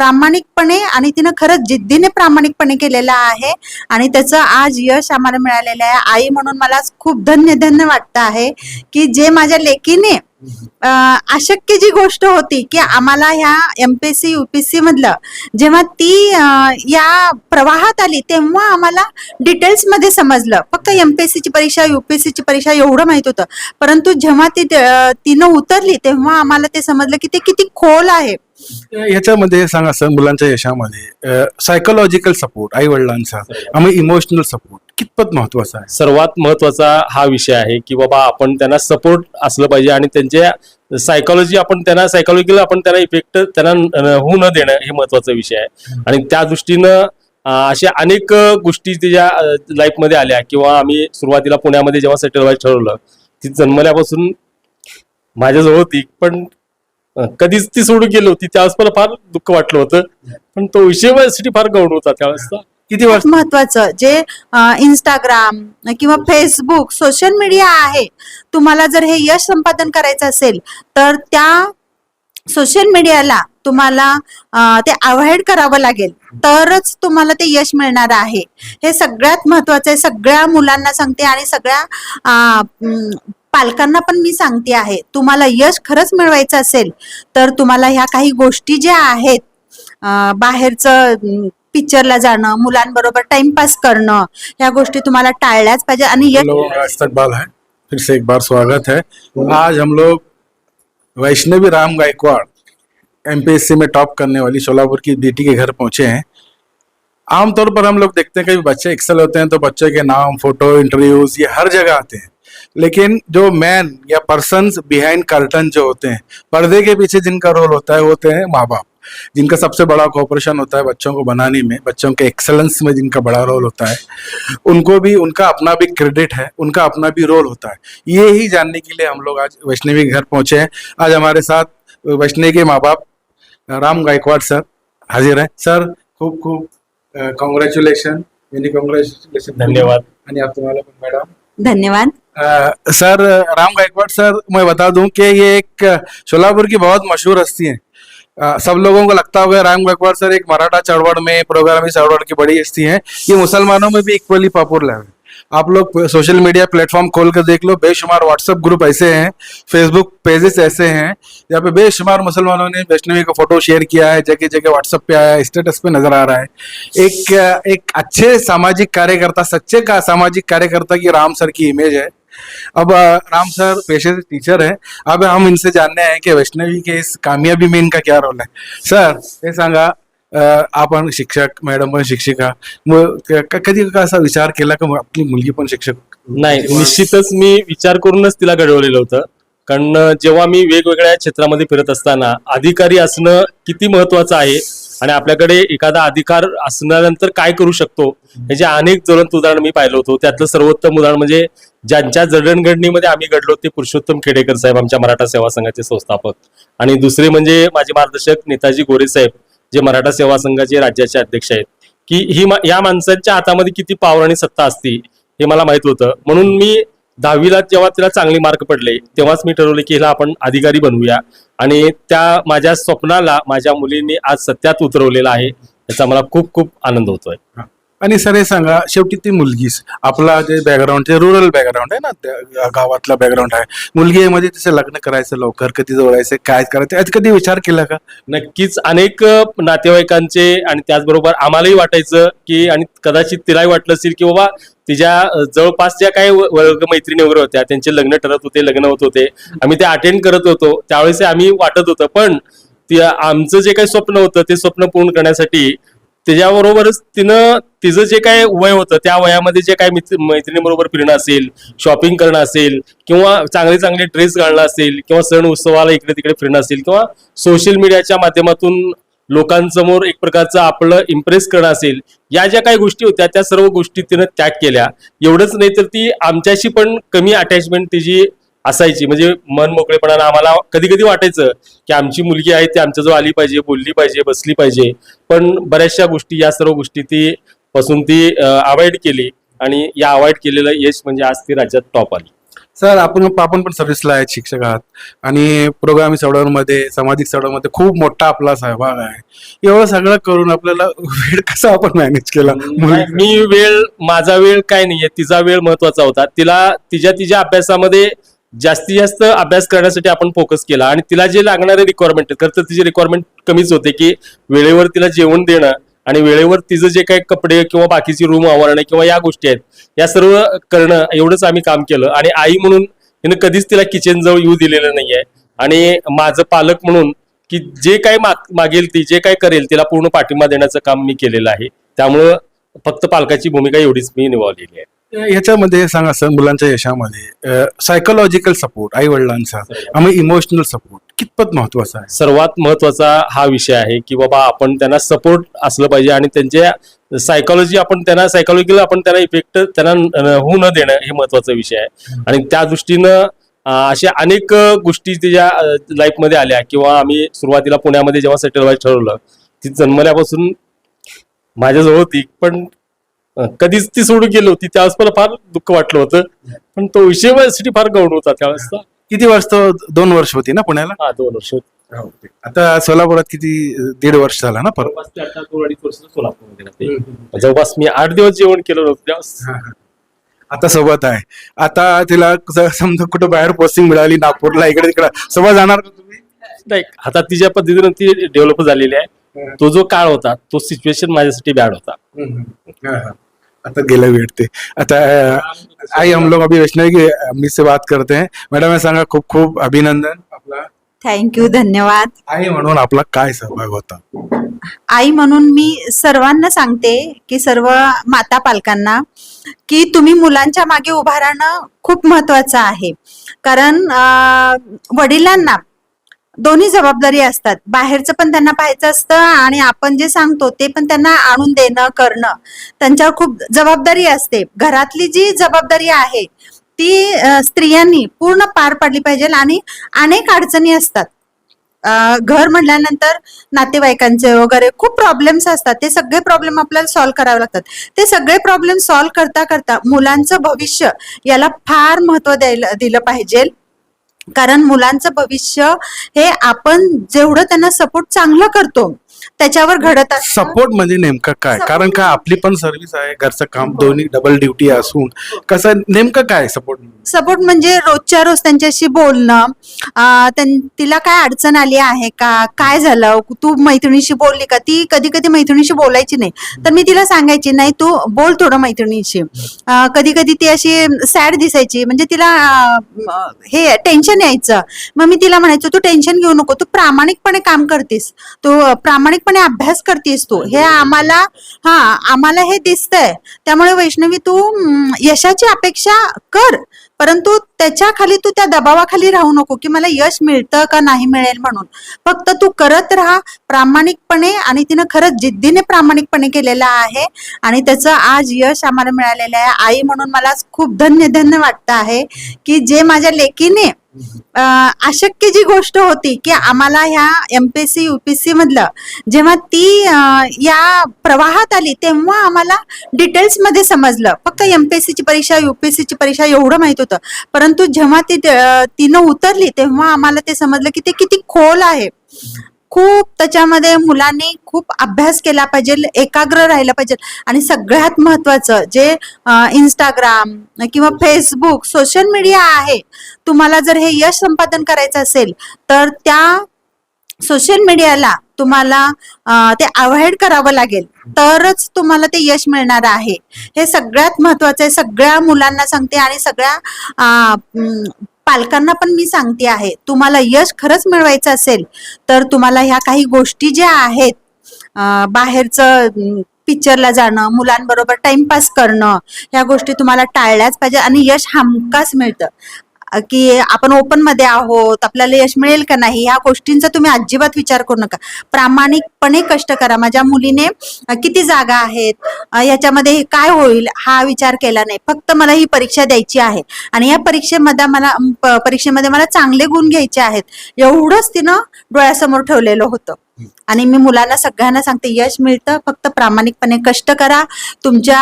प्रामाणिकपणे आणि तिनं खरंच जिद्दीने प्रामाणिकपणे केलेला आहे. आणि त्याचं आज यश आम्हाला मिळालेलं आहे. आई म्हणून मला खूप धन्य धन्य वाटतं आहे की जे माझ्या लेकीने अशक्य जी गोष्ट होती की आम्हाला ह्या एमपीएससी युपीएससी मधलं जेव्हा ती या प्रवाहात आली तेव्हा आम्हाला डिटेल्समध्ये समजलं. फक्त एमपीएससी ची परीक्षा युपीएससी ची परीक्षा एवढं माहीत होतं. परंतु जेव्हा ती तिनं उतरली तेव्हा आम्हाला ते समजलं की ते किती खोल आहे. याच्यामध्ये सांगा सर मुलांच्या यशामध्ये सायकोलॉजिकल सपोर्ट आई वडिलांचा आम्ही इमोशनल सपोर्ट कितपत महत्त्वाचा आहे? सर्वात महत्त्वाचा हा विषय आहे की बाबा आपण त्यांना सपोर्ट असलं पाहिजे आणि त्यांच्या सायकोलॉजी आपण त्यांना सायकोलॉजिकल आपण त्यांना इफेक्ट त्यांना होऊ न देणं हे महत्त्वाचा विषय आहे. आणि त्या दृष्टीनं अशा अनेक गोष्टी त्याच्या लाईफमध्ये आल्या किंवा आम्ही सुरुवातीला पुण्यामध्ये जेव्हा सेटल व्हायचं ठरवलं ती जन्मल्यापासून माझ्याजवळ होती पण कधीच ती सोडून गेली होती. त्यावेळेस मला फार दुःख वाटलं होतं. पण तो विषय माझ्यासाठी फार गौरव होता त्यावेळेसचा. किती वर्ष? महत्वाचं. जे इंस्टाग्राम किंवा फेसबुक सोशल मीडिया आहे तुम्हाला जर हे यश संपादन करायचं असेल तर त्या सोशल मीडियाला तुम्हाला ते अवॉइड करावं लागेल. तरच तुम्हाला ते यश मिळणार आहे. हे सगळ्यात महत्वाचं आहे. सगळ्या मुलांना सांगते आणि सगळ्या पालकांना पण मी सांगते आहे. तुम्हाला यश खरंच मिळवायचं असेल तर तुम्हाला ह्या काही गोष्टी ज्या आहेत बाहेरचं पिक्चरला जाणं मुलांबरोबर टाइमपास करणं या गोष्टी तुम्हाला टाळल्याच पाहिजे आणि यश लोगों का है फिर से एक बार स्वागत है. आज हम लोग वैष्णवी राम गायकवाड़ एमपीएससी में टॉप करने वाली शोलापुर की बेटी के घर पहुंचे हैं। आमतौर पर हम लोग देखते हैं कभी बच्चे एक्सेल होते हैं तो बच्चे के नाम फोटो इंटरव्यूज ये हर जगह आते हैं। लेकिन जो मैन या पर्सन बिहाइंड कर्टन जो होते हैं पर्दे के पीछे जिनका रोल होता है वो होते हैं माँ बाप। जिनका सबसे बड़ा कॉपरेशन होता है बच्चों को बनाने में बच्चों के एक्सेलेंस में जिनका बड़ा रोल होता है उनको भी उनका अपना भी क्रेडिट है उनका अपना भी रोल होता है। ये ही जानने के लिए हम लोग आज वैष्णवी घर पहुँचे हैं। आज हमारे साथ वैष्णवी के माँ बाप राम गायकवाड सर हाजिर है। सर खूब खूप कॉंग्रॅच्युलेशन मेनी कॉंग्रॅच्युलेशन धन्यवाद. आणि आप तुम्हाला पण मॅडम। धन्यवाद। सर राम गायकवाड़ सर मैं बता दूँ कि ये एक शोलापुर की बहुत मशहूर हस्ती है। अ, सब लोगों को लगता होगा राम गायकवाड़ सर एक मराठा चढ़वड़ में प्रोग्रामी चढ़वड़ की बड़ी हस्ती है। ये मुसलमानों में भी इक्वली पॉपुलर है। आप लोग सोशल मीडिया प्लेटफॉर्म खोल कर देख लो बेशुमार व्हाट्सएप ग्रुप ऐसे हैं फेसबुक पेजेस ऐसे हैं जहाँ पे बेशुमार मुसलमानों ने वैष्णवी का फ़ोटो शेयर किया है जगह जगह व्हाट्सएप पे आया है स्टेटस पे नज़र आ रहा है। एक एक अच्छे सामाजिक कार्यकर्ता सच्चे का सामाजिक कार्यकर्ता की राम सर की इमेज है। अब राम सर पेशे से टीचर है। अब हम इनसे जानने आए कि वैष्णवी के इस कामयाबी में इनका क्या रोल है। सर हे सांगा अ, आपण शिक्षक मॅडम पण शिक्षिका मग क- क- कधी का असा विचार केला का आपली मुलगी पण शिक्षक? नाही निश्चितच मी विचार करूनच तिला घडवलेलं होतं. कारण अं, जेव्हा मी वेगवेगळ्या क्षेत्रामध्ये फिरत असताना अधिकारी असणं किती महत्वाचं आहे आणि आपल्याकडे एखादा अधिकार असल्यानंतर काय करू शकतो? याचे अनेक ज्वलंत उदाहरण मी पाहिलं होतं. त्यातलं सर्वोत्तम उदाहरण म्हणजे ज्यांच्या जडणघडणीमध्ये आम्ही घडलो ते पुरुषोत्तम खेडेकर साहेब आमच्या मराठा सेवा संघाचे संस्थापक. आणि दुसरे म्हणजे माझे मार्गदर्शक नेताजी गोरे साहेब जे मराठा सेवा संघाचे राज्याचे अध्यक्ष आहेत. की ही मा- या माणसांच्या हातामध्ये किती पावर आणि सत्ता असती हे मला माहीत होतं. म्हणून मी दहावीला जेव्हा तिला चांगले मार्क पडले तेव्हाच मी ठरवले की हिला आपण अधिकारी बनवूया. आणि त्या माझ्या स्वप्नाला माझ्या मुलींनी आज सत्यात उतरवलेला आहे याचा मला खूप खूप आनंद होतोय. आणि सर हे सांगा शेवटी ती मुलगीच आपला जे बॅकग्राऊंड ते रुरल बॅकग्राऊंड आहे ना त्या गावातला बॅकग्राऊंड आहे. मुलगी मध्ये म्हणजे तिचं लग्न करायचं लवकर कधी जोडायचं काय करायचं याचा कधी विचार केला का? नक्कीच अनेक नातेवाईकांचे आणि त्याचबरोबर आम्हालाही वाटायचं की आणि कदाचित तिलाही वाटलं असेल की बाबा तिच्या जवळपास ज्या काही व- वर्ग मैत्रिणी वगैरे होत्या त्यांचे लग्न ठरत होते लग्न होत होते. आम्ही ते अटेंड करत होतो. त्यावेळेस आम्ही वाटत होतं पण ती आमचं जे काही स्वप्न होतं ते स्वप्न पूर्ण करण्यासाठी त्याच्याबरोबरच तिनं तिचं जे काय वय होतं त्या वयामध्ये जे काय मित्र मैत्रिणीबरोबर फिरणं असेल शॉपिंग करणं असेल किंवा चांगले चांगले ड्रेस घालणं असेल किंवा सण उत्सवाला इकडे तिकडे फिरणं असेल किंवा सोशल मीडियाच्या माध्यमातून लोकांसमोर एक प्रकारचं आपलं इम्प्रेस करणं असेल या ज्या काही गोष्टी होत्या त्या सर्व गोष्टी तिनं त्याग केल्या. एवढंच नाही तर ती आमच्याशी पण कमी अटॅचमेंट तिची असायची. म्हणजे मन मोकळेपणानं आम्हाला कधी कधी वाटायचं की आमची मुलगी आहे ती आमच्याजवळ आली पाहिजे बोलली पाहिजे बसली पाहिजे. पण बऱ्याचशा गोष्टी या सर्व गोष्टी ती पासून ती अवॉइड केली आणि या अवॉइड केलेलं यश म्हणजे आज ती राज्यात टॉप आली. सर आपण आपण पण सर्व्हिसला आहेत शिक्षक आहात. आणि प्रोग्रामिंग सॉफ्टवेअरमध्ये सामाजिक सॉफ्टवेअरमध्ये खूप मोठा आपला सहभाग आहे. एवढं सगळं करून आपल्याला वेळ कसा आपण मॅनेज केला? मी वेळ माझा वेळ काय नाहीये तिचा वेळ महत्त्वाचा होता. तिला तिच्या तिच्या अभ्यासामध्ये जास्तीत जास्त अभ्यास करण्यासाठी आपण फोकस केला. आणि तिला जे लागणारे रिक्वायरमेंट आहेत खरं तर तिची रिक्वायरमेंट कमीच होते की वेळेवर तिला जेवण देणं आणि वेळेवर तिचं जे काही कपडे किंवा बाकीची रूम आवरणं किंवा या गोष्टी आहेत या सर्व करणं एवढंच आम्ही काम केलं. आणि आई म्हणून हिनं कधीच तिला किचन जवळ येऊ दिलेलं नाहीये. आणि माझं पालक म्हणून की जे काय माग- मागेल ती जे काय करेल तिला पूर्ण पाठिंबा देण्याचं काम मी केलेलं आहे. त्यामुळं फक्त पालकाची भूमिका एवढीच मी निभावलेली आहे. याच्यामध्ये सांगा सर मुलांच्या यशामध्ये सायकोलॉजिकल सपोर्ट आई वडिलांचा आणि इमोशनल सपोर्ट कितपत महत्त्वाचा आहे? सर्वात महत्त्वाचा हा विषय आहे की बाबा आपण त्यांना सपोर्ट असलं पाहिजे आणि त्यांच्या सायकोलॉजी आपण त्यांना सायकोलॉजिकल आपण त्यांना इफेक्ट त्यांना होऊ न देणं हे महत्त्वाचा विषय आहे. आणि त्या दृष्टीनं अशा अनेक गोष्टी तिच्या लाईफमध्ये आल्या किंवा आम्ही सुरुवातीला पुण्यामध्ये जेव्हा सेटल व्हायचं ठरवलं ती जन्मल्यापासून माझ्याजवळ होती पण कधीच ती सोडून गेली होती. त्यावेळेस मला फार दुःख वाटलं होतं. पण तो विषय माझ्यासाठी फार गौरव होता त्यावेळेसचा किती वर्ष तो दोन वर्ष होती ना पुण्याला? हा दोन वर्ष होती. आता सोलापुरात किती दीड वर्ष झाला ना परत जवळपास ते आता दोन अडीच वर्ष सोलापूरमध्ये राहते. जवळपास मी आठ दिवस जेवण केलं नव्हतं त्यावेळेस. आता सोबत आहे. आता तिला समजा कुठं बाहेर पोस्टिंग मिळाली नागपूरला इकडे तिकडे सोबत जाणार का तुम्ही? नाही आता तिच्या पद्धतीनं ती डेव्हलप झालेली आहे. तो जो काळ होता तो सिच्युएशन माझ्यासाठी बॅड होता. हाँ, हाँ. आता गेला वेळ ते. आता आई हम लोग अभी वैष्णवी की मी से बात करते हैं. मॅडम सांगा खूप खूप अभिनंदन आपला. थँक्यू धन्यवाद. आई म्हणून आपला काय सहभाग होता? आई म्हणून मी सर्वांना सांगते की सर्व माता पालकांना की तुम्ही मुलांच्या मागे उभा राहणं खूप महत्वाचं आहे. कारण अं, वडिलांना दोन्ही जबाबदारी असतात. बाहेरचं पण त्यांना पाहायचं असतं आणि आपण जे सांगतो ते पण त्यांना आणून देणं करणं. त्यांच्यावर खूप जबाबदारी असते. घरातली जी जबाबदारी आहे ती स्त्रियांनी पूर्ण पार पाडली पाहिजे आणि अनेक अडचणी असतात. घर म्हटल्यानंतर नातेवाईकांचे वगैरे खूप प्रॉब्लेम्स असतात. ते सगळे प्रॉब्लेम आपल्याला सॉल्व्ह करावे लागतात. ते सगळे प्रॉब्लेम सॉल्व्ह करता करता मुलांचं भविष्य याला फार महत्त्व द्यायला दिलं पाहिजे. कारण मुलांचं भविष्य हे आपण जेवढं त्यांना सपोर्ट चांगलं करतो त्याच्यावर घडत असतं. सपोर्ट म्हणजे नेमकं काय? कारण का आपली पण सर्व्हिस आहे घरचं काम दोन्ही डबल ड्युटी असून. कसं नेमकं काय सपोर्ट सपोर्ट म्हणजे रोजच्या रोज त्यांच्याशी बोलणं. अं, त्यां- तिला काय अडचण आली आहे का? काय झालं? तू मैत्रिणीशी बोलली का? ती कधी कधी मैत्रिणीशी बोलायची नाही. तर मी तिला सांगायची नाही तू बोल थोडं मैत्रिणीशी. कधी कधी ती अशी सॅड दिसायची. म्हणजे तिला अं, हे टेन्शन यायचं. मग मी तिला म्हणायचो तू टेन्शन घेऊ नको. तू प्रामाणिकपणे काम करतेस. तू अं, प्रामाणिकपणे अभ्यास करतेस तू. हे आम्हाला हा आम्हाला हे दिसतंय. त्यामुळे वैष्णवी तू यशाची अपेक्षा कर. परंतु त्याच्याखाली तू त्या दबावाखाली राहू नको की मला यश मिळतं का नाही मिळेल म्हणून. फक्त तू करत राहा प्रामाणिकपणे आणि तिनं खरंच जिद्दीने प्रामाणिकपणे केलेलं आहे. आणि त्याचं आज यश आम्हाला मिळालेलं आहे. आई म्हणून मला खूप धन्य धन्य वाटतं आहे की जे माझ्या लेकीने अशक्य जी गोष्ट होती की आम्हाला ह्या एमपीएससी युपीएससी मधलं जेव्हा ती या प्रवाहात आली तेव्हा आम्हाला डिटेल्समध्ये समजलं. फक्त एमपीएससी ची परीक्षा युपीएससी ची परीक्षा एवढं माहीत होतं. परंतु जेव्हा ती तिनं उतरली तेव्हा आम्हाला ते समजलं की ते किती खोल आहे. खूप त्याच्यामध्ये मुलांनी खूप अभ्यास केला पाहिजे एकाग्र राहिला पाहिजे. आणि सगळ्यात महत्वाचं जे इंस्टाग्राम किंवा फेसबुक सोशल मीडिया आहे तुम्हाला जर हे यश संपादन करायचं असेल तर त्या सोशल मीडियाला तुम्हाला ते अवॉइड करावं लागेल. तरच तुम्हाला ते यश मिळणार आहे. हे सगळ्यात महत्वाचं आहे. सगळ्या मुलांना सांगते आणि सगळ्या पालकांना पण मी सांगते आहे तुम्हाला यश खरंच मिळवायचं असेल तर तुम्हाला ह्या काही गोष्टी ज्या आहेत बाहेरचं पिक्चरला जाणं मुलांबरोबर टाइमपास करणं ह्या गोष्टी तुम्हाला टाळल्याच पाहिजे आणि यश हमखास मिळतं. की आपण ओपनमध्ये आहोत आपल्याला यश मिळेल का नाही ह्या गोष्टींचा तुम्ही अजिबात विचार करू नका. प्रामाणिकपणे कष्ट करा. माझ्या मुलीने किती जागा आहेत याच्यामध्ये काय होईल हा विचार केला नाही. फक्त मला ही परीक्षा द्यायची आहे. आणि या परीक्षेमध्ये मला परीक्षेमध्ये मला चांगले गुण घ्यायचे आहेत. एवढंच तिनं डोळ्यासमोर ठेवलेलं होतं. आणि मी मुलांना सगळ्यांना सांगते यश मिळतं फक्त प्रामाणिकपणे कष्ट करा. तुमच्या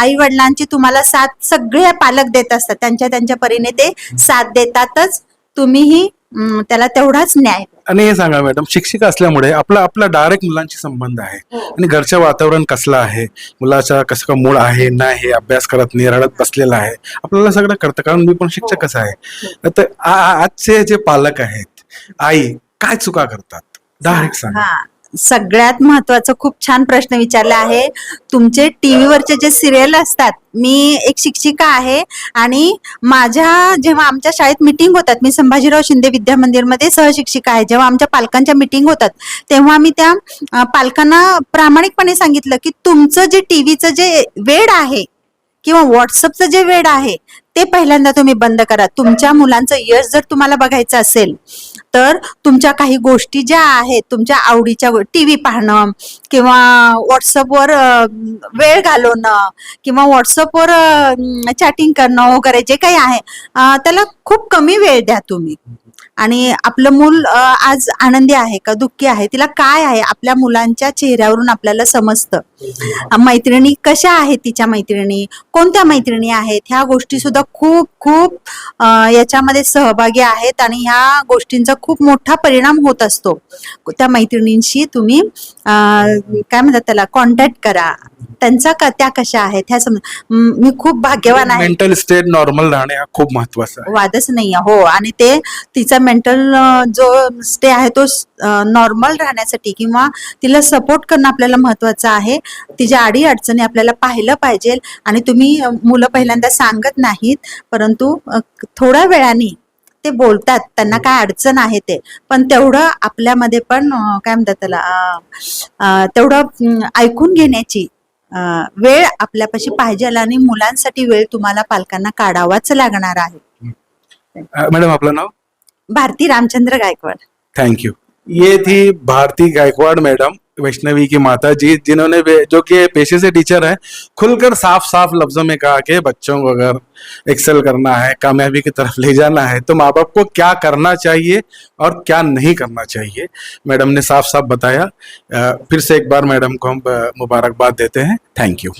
आई वडिलांची तुम्हाला साथ सगळे पालक देत असतात. त्यांच्या त्यांच्या परीने ते साथ देतातच. तुम्हीही त्याला तेवढाच न्याय. आणि हे सांगा मॅडम शिक्षिका असल्यामुळे आपला आपला डायरेक्ट मुलांशी संबंध आहे. आणि घरचं वातावरण कसलं आहे? मुलाचा कसं का मूड आहे नाही अभ्यास करत नाही रडत बसलेला आहे. आपल्याला सगळं कळतं. कारण मी पण शिक्षकच आहे. तर आ- आ- आजचे जे पालक आहेत आई काय चुका करतात? डायरेक्ट सांगा. हा. सगळ्यात महत्त्वाचा खूप छान प्रश्न विचारला आहे. तुमचे टीव्हीवरचे जे सिरियल असतात मी एक शिक्षिका आहे आणि माझ्या जेव्हा आमच्या शाळेत मिटिंग होतात मी संभाजीराव शिंदे विद्या मंदिरमध्ये सहशिक्षिका आहे जेव्हा आमच्या पालकांच्या मिटिंग होतात तेव्हा मी त्या पालकांना प्रामाणिकपणे सांगितलं की तुमचं जे टीव्हीचं जे वेळ आहे किंवा व्हॉट्सअपचं जे वेळ आहे ते पहिल्यांदा तुम्ही बंद करा. तुमच्या मुलांचं यश जर तुम्हाला बघायचं असेल तर तुमच्या काही गोष्टी ज्या आहेत तुमच्या आवडीच्या टीव्ही पाहणं किंवा व्हॉट्सअपवर वेळ घालवणं किंवा व्हॉट्सअपवर चॅटिंग करणं वगैरे जे काही आहे त्याला खूप कमी वेळ द्या तुम्ही. आणि आपलं मूल आज आनंदी आहे का दुःखी आहे तिला काय आहे आपल्या मुलांच्या चेहऱ्यावरून आपल्याला समजतं? मैत्रिणी कशा आहेत तिच्या मैत्रिणी? कोणत्या मैत्रिणी आहेत? ह्या गोष्टी सुद्धा खूप खूप याच्यामध्ये सहभागी आहेत आणि ह्या गोष्टींचा खूप मोठा परिणाम होत असतो. त्या मैत्रिणींशी तुम्ही काय म्हणतात त्याला कॉन्टॅक्ट करा. त्यांचा क- त्या कशा आहेत? ह्या सम म- खूप भाग्यवान आहे. मेंटल स्टेट नॉर्मल राहणे हा खूप महत्त्वाचा वादच नाही हो आणि ते तिचा मेंटल जो स्टे आहे तो नॉर्मल राहण्यासाठी किंवा तिला सपोर्ट करणं आपल्याला महत्वाचं आहे. तिच्या आडी अडचणी आपल्याला पाहिलं पाहिजे आणि तुम्ही मुलं पहिल्यांदा सांगत नाहीत परंतु थोड्या वेळाने ते बोलतात त्यांना काय अडचण आहे ते. पण तेवढं आपल्यामध्ये पण काय म्हणतात त्याला तेवढं ऐकून घेण्याची वेळ आपल्यापाशी पाहिजे आणि मुलांसाठी वेळ तुम्हाला पालकांना काढावाच लागणार आहे. मॅडम आपलं नाव? भारती रामचंद्र गायकवाड. थैंक यू ये थी भारती गायकवाड़ मैडम, वैष्णवी की माता जी जिन्होंने जो कि पेशे से टीचर है, खुलकर साफ़ साफ़ लफ्जों में कहा कि बच्चों को अगर एक्सेल करना है, कामयाबी की तरफ़ ले जाना है तो माँ बाप को क्या करना चाहिए और क्या नहीं करना चाहिए? मैडम ने साफ़ साफ़ बताया फिर से एक बार मैडम को हम मुबारकबाद देते हैं। Thank you